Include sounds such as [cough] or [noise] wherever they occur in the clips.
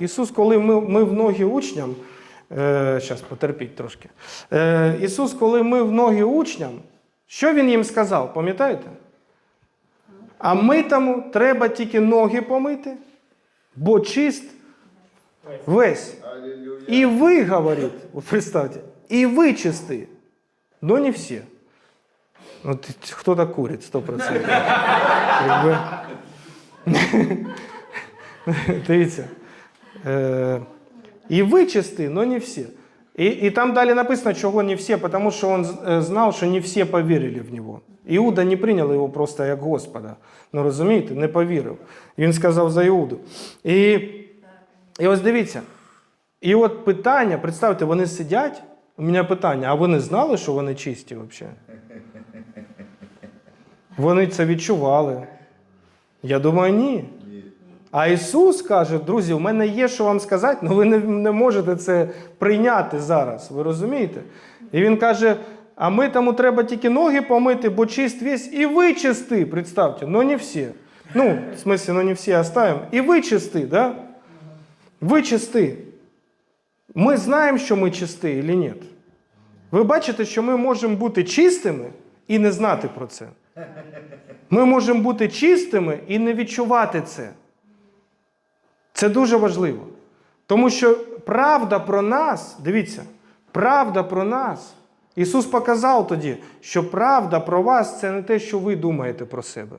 Ісус, коли ми, ми в ноги учням, е, потерпіть трошки. Е, Ісус, коли ми в ноги учням, що Він їм сказав, пам'ятаєте? А митому треба тільки ноги помити, бо чист весь. І ви, говорить, представте, і ви чисті, но не всі. От хто-то курить 100%. [laughs] [laughs] Дивіться. Е, і ви чисті, але не всі. І, і там далі написано, чого не всі, тому що він е, знав, що не всі повірили в нього. Іуда не прийняв його просто як Господа. Ну розумієте, не повірив. Він сказав за Іуду. І, і ось дивіться. І от питання, представте, вони сидять. У мене питання, а вони знали, що вони чисті взагалі? Вони це відчували. Я думаю, ні. А Ісус каже, друзі, у мене є що вам сказати, але ви не, не можете це прийняти зараз. Ви розумієте? І він каже: а ми тому треба тільки ноги помити, бо чист весь, і ви чисті, представте, ну не всі. Ну, в смысле, ну не всі оставимо. І ви чисті, да? Ви чисті. Ми знаємо, що ми чисті чи ні. Ви бачите, що ми можемо бути чистими і не знати про це. Ми можемо бути чистими і не відчувати це. Це дуже важливо. Тому що правда про нас, дивіться, правда про нас. Ісус показав тоді, що правда про вас це не те, що ви думаєте про себе.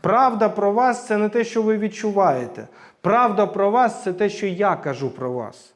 Правда про вас це не те, що ви відчуваєте. Правда про вас це те, що я кажу про вас.